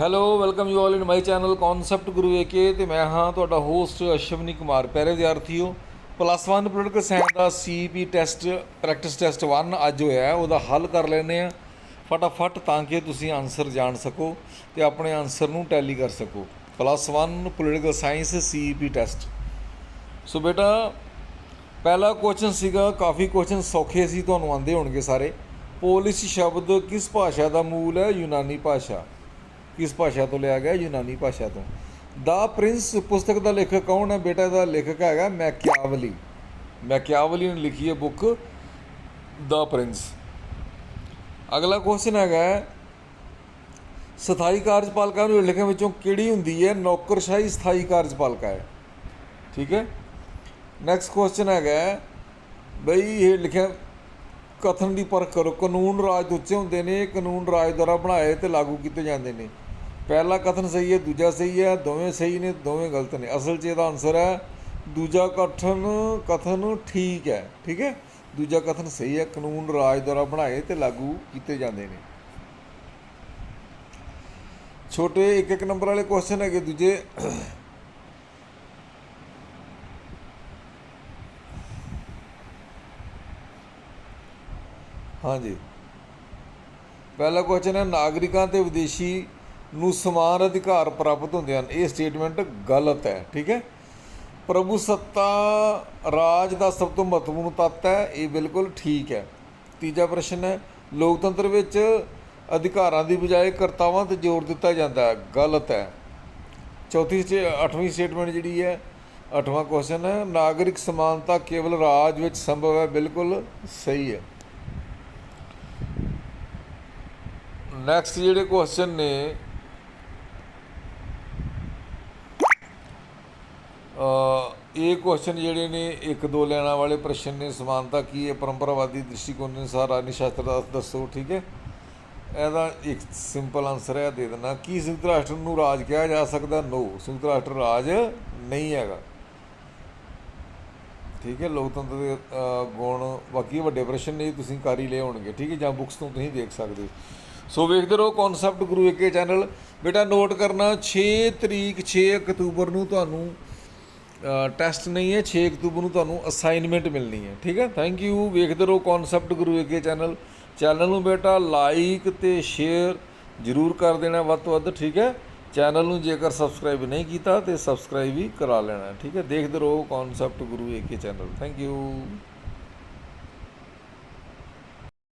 Hello welcome you all in my channel concept Guru AK ਤੇ ਮੈਂ ਹਾਂ ਤੁਹਾਡਾ ਹੋਸਟ ਅਸ਼ਵਨੀ ਕੁਮਾਰ ਪਿਆਰੇ ਵਿਦਿਆਰਥੀਓ। ਪਲੱਸ 1 ਪੋਲੀਟੀਕਲ ਸਾਇੰਸ ਦਾ ਸੀਪੀ ਟੈਸਟ ਪ੍ਰੈਕਟਿਸ ਟੈਸਟ 1 ਅੱਜ ਹੋਇਆ ਉਹਦਾ ਹੱਲ ਕਰ ਲੈਂਦੇ ਆ ਫਟਾਫਟ ਤਾਂ ਕਿ ਤੁਸੀਂ ਆਨਸਰ ਜਾਣ ਸਕੋ ਤੇ ਆਪਣੇ ਆਨਸਰ ਨੂੰ ਟੈਲੀ ਕਰ ਸਕੋ। Plus 1 political science CP test so ਬੇਟਾ, ਪਹਿਲਾ ਕੁਐਸਚਨ ਸੀਗਾ, ਕਾਫੀ ਕੁਐਸਚਨ ਸੌਖੇ ਸੀ, ਤੁਹਾਨੂੰ ਆਉਂਦੇ ਹੋਣਗੇ ਸਾਰੇ। ਪੋਲਿਸ ਸ਼ਬਦ ਕਿਸ ਭਾਸ਼ਾ ਦਾ ਮੂਲ ਹੈ? ਯੂਨਾਨੀ ਭਾਸ਼ਾ। ਕਿਸ ਭਾਸ਼ਾ ਤੋਂ ਲਿਆ ਗਿਆ? ਯੂਨਾਨੀ ਭਾਸ਼ਾ ਤੋਂ। ਦਾ ਪ੍ਰਿੰਸ ਪੁਸਤਕ ਦਾ ਲੇਖਕ ਕੌਣ ਹੈ? ਬੇਟਾ ਦਾ ਲੇਖਕ ਹੈਗਾ ਮੈਕਿਆਵਲੀ। ਮੈਕਿਆਵਲੀ ਨੇ ਲਿਖੀ ਹੈ ਬੁੱਕ ਦਾ ਪ੍ਰਿੰਸ। ਅਗਲਾ ਕੁਐਸਚਨ ਹੈਗਾ ਸਥਾਈ ਕਾਰਜਪਾਲਿਕਾ ਨੂੰ ਲਿਖਣ ਵਿੱਚੋਂ ਕਿਹੜੀ ਹੁੰਦੀ ਹੈ? ਨੌਕਰਸ਼ਾਹੀ ਸਥਾਈ ਕਾਰਜਪਾਲਿਕਾ ਹੈ। ਠੀਕ ਹੈ? ਨੈਕਸਟ ਕੁਐਸਚਨ ਹੈਗਾ ਬਈ ਇਹ ਲਿਖਿਆ, ਕਥਨ ਦੀ ਪਰਖ ਕਰੋ। ਕਾਨੂੰਨ ਰਾਜ ਤੋਂ ਉੱਚੇ ਹੁੰਦੇ ਨੇ, ਕਾਨੂੰਨ ਰਾਜ ਦੁਆਰਾ ਬਣਾਏ ਤੇ ਲਾਗੂ ਕੀਤੇ ਜਾਂਦੇ ਨੇ। ਪਹਿਲਾ ਕਥਨ ਸਹੀ ਹੈ, ਦੂਜਾ ਸਹੀ ਹੈ, ਦੋਵੇਂ ਸਹੀ ਨੇ, ਦੋਵੇਂ ਗਲਤ ਨੇ। ਅਸਲ 'ਚ ਇਹਦਾ ਆਨਸਰ ਹੈ, ਦੂਜਾ ਕਥਨ ਕਥਨ ਠੀਕ ਹੈ ਠੀਕ ਹੈ? ਦੂਜਾ ਕਥਨ ਸਹੀ ਹੈ, ਕਾਨੂੰਨ ਰਾਜ ਦੁਆਰਾ ਬਣਾਏ ਤੇ ਲਾਗੂ ਕੀਤੇ ਜਾਂਦੇ ਨੇ। ਛੋਟੇ ਇੱਕ ਇੱਕ ਨੰਬਰ ਵਾਲੇ ਕੁਐਸਚਨ ਹੈਗੇ, ਦੂਜੇ। ਹਾਂਜੀ। ਪਹਿਲਾ ਕੁਐਸਚਨ ਹੈ, ਨਾਗਰਿਕਾਂ ਤੇ ਵਿਦੇਸ਼ੀ ਨੂੰ ਸਮਾਨ ਅਧਿਕਾਰ ਪ੍ਰਾਪਤ ਹੁੰਦੇ ਹਨ। ਇਹ ਸਟੇਟਮੈਂਟ ਗਲਤ ਹੈ, ਠੀਕ ਹੈ? ਪ੍ਰਭੂ ਸੱਤਾ ਰਾਜ ਦਾ ਸਭ ਤੋਂ ਮਹੱਤਵਪੂਰਨ ਤੱਤ ਹੈ, ਇਹ ਬਿਲਕੁਲ ਠੀਕ ਹੈ। ਤੀਜਾ ਪ੍ਰਸ਼ਨ ਹੈ, ਲੋਕਤੰਤਰ ਵਿੱਚ ਅਧਿਕਾਰਾਂ ਦੀ ਬਜਾਏ ਕਰਤਾਵਾਂ ਤੇ ਜ਼ੋਰ ਦਿੱਤਾ ਜਾਂਦਾ ਹੈ। ਗਲਤ ਹੈ। ਚੌਥੀ ਸਟੇ, ਅੱਠਵੀਂ ਸਟੇਟਮੈਂਟ ਜਿਹੜੀ ਹੈ, ਅੱਠਵਾਂ ਕੁਐਸਚਨ ਹੈ, ਨਾਗਰਿਕ ਸਮਾਨਤਾ ਕੇਵਲ ਰਾਜ ਵਿੱਚ ਸੰਭਵ ਹੈ, ਬਿਲਕੁਲ ਸਹੀ ਹੈ। ਨੈਕਸਟ ਜਿਹੜੇ ਕੁਐਸਚਨ ਨੇ ਇਹ ਕੁਐਸਚਨ ਜਿਹੜੇ ਨੇ, ਇੱਕ ਦੋ ਲੈਣਾ ਵਾਲੇ ਪ੍ਰਸ਼ਨ ਨੇ, ਸਮਾਨਤਾ ਕੀ ਹੈ, ਪਰੰਪਰਾਵਾਦੀ ਦ੍ਰਿਸ਼ਟੀਕੋਣ ਦੇ ਅਨੁਸਾਰ ਰਾਜਨੀ ਸ਼ਾਸਤਰ ਦਾ ਦੱਸੋ, ਠੀਕ ਹੈ? ਇਹਦਾ ਇੱਕ ਸਿੰਪਲ ਆਨਸਰ ਹੈ, ਦੇ ਦੇਣਾ ਕੀ ਸੰਯੁਕਤ ਰਾਸ਼ਟਰ ਨੂੰ ਰਾਜ ਕਿਹਾ ਜਾ ਸਕਦਾ? ਨੋ ਸੰਯੁਕਤ ਰਾਸ਼ਟਰ ਰਾਜ ਨਹੀਂ ਹੈਗਾ। ਠੀਕ ਹੈ, ਲੋਕਤੰਤਰ ਦੇ ਗੁਣ, ਬਾਕੀ ਵੱਡੇ ਪ੍ਰਸ਼ਨ ਨੇ, ਤੁਸੀਂ ਕਰ ਹੀ ਲਏ ਹੋਣਗੇ, ਠੀਕ ਹੈ, ਜਾਂ ਬੁੱਕਸ ਤੋਂ ਤੁਸੀਂ ਦੇਖ ਸਕਦੇ ਹੋ। ਸੋ ਵੇਖਦੇ ਰਹੋ ਕਨਸੈਪਟ ਗੁਰੂ ਏਕੇ ਚੈਨਲ। ਬੇਟਾ ਨੋਟ ਕਰਨਾ 6 ਤਰੀਕ 6 ਅਕਤੂਬਰ ਨੂੰ ਤੁਹਾਨੂੰ ਟੈਸਟ ਨਹੀਂ ਹੈ 6 ਅਕਤੂਬਰ ਨੂੰ ਤੁਹਾਨੂੰ ਅਸਾਈਨਮੈਂਟ ਮਿਲਣੀ ਹੈ। ਠੀਕ ਹੈ? ਥੈਂਕ ਯੂ ਵੇਖਦੇ ਰਹੋ concept Guru AK channel channel ਨੂੰ ਬੇਟਾ ਲਾਈਕ ਤੇ ਸ਼ੇਅਰ ਜਰੂਰ ਕਰ ਦੇਣਾ ਵੱਧ ਤੋਂ ਵੱਧ, ਠੀਕ ਹੈ? ਚੈਨਲ ਨੂੰ ਜੇਕਰ ਸਬਸਕ੍ਰਾਈਬ ਨਹੀਂ ਕੀਤਾ ਤੇ ਸਬਸਕ੍ਰਾਈਬ ਵੀ ਕਰਾ ਲੈਣਾ, ਠੀਕ ਹੈ? ਦੇਖਦੇ ਰਹੋ concept Guru AK channel thank you